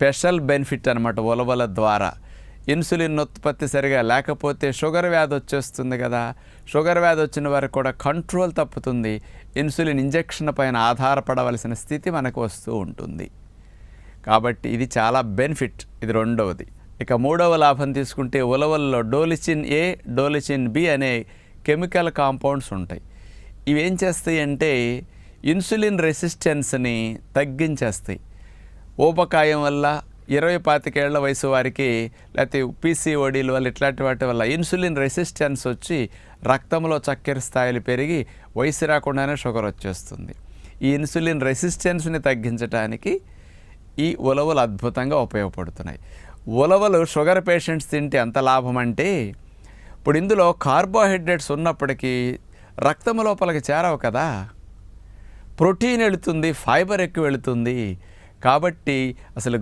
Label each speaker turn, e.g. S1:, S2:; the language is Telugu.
S1: స్పెషల్ బెనిఫిట్ అనమాట ఉలవల ద్వారా. ఇన్సులిన్ ఉత్పత్తి సరిగా లేకపోతే షుగర్ వ్యాధి వచ్చేస్తుంది కదా. షుగర్ వ్యాధి వచ్చిన వారికి కూడా కంట్రోల్ తప్పుతుంది. ఇన్సులిన్ ఇంజెక్షన్ పైన ఆధారపడవలసిన స్థితి మనకు వస్తూ ఉంటుంది. కాబట్టి ఇది చాలా బెనిఫిట్ ఇది రెండవది. ఇక మూడవ లాభం తీసుకుంటే ఉలవల్లో డోలిచిన్ ఏ డోలిచిన్ బి అనే కెమికల్ కాంపౌండ్స్ ఉంటాయి. ఇవి ఏం చేస్తాయి అంటే ఇన్సులిన్ రెసిస్టెన్స్ని తగ్గించేస్తాయి. ఊబకాయం వల్ల ఇరవై పాతికేళ్ళ వయసు వారికి లేకపోతే పీసీఓడీల వల్ల ఇట్లాంటి వాటి వల్ల ఇన్సులిన్ రెసిస్టెన్స్ వచ్చి రక్తంలో చక్కెర స్థాయిలు పెరిగి వయసు రాకుండానే షుగర్ వచ్చేస్తుంది. ఈ ఇన్సులిన్ రెసిస్టెన్స్ని తగ్గించడానికి ఈ ఉలవలు అద్భుతంగా ఉపయోగపడుతున్నాయి. ఉలవలు షుగర్ పేషెంట్స్ తింటే ఎంత లాభం అంటే ఇప్పుడు ఇందులో కార్బోహైడ్రేట్స్ ఉన్నప్పటికీ రక్తం లోపలికి చేరవు కదా. ప్రోటీన్ వెళుతుంది ఫైబర్ ఎక్కువ వెళుతుంది కాబట్టి అసలు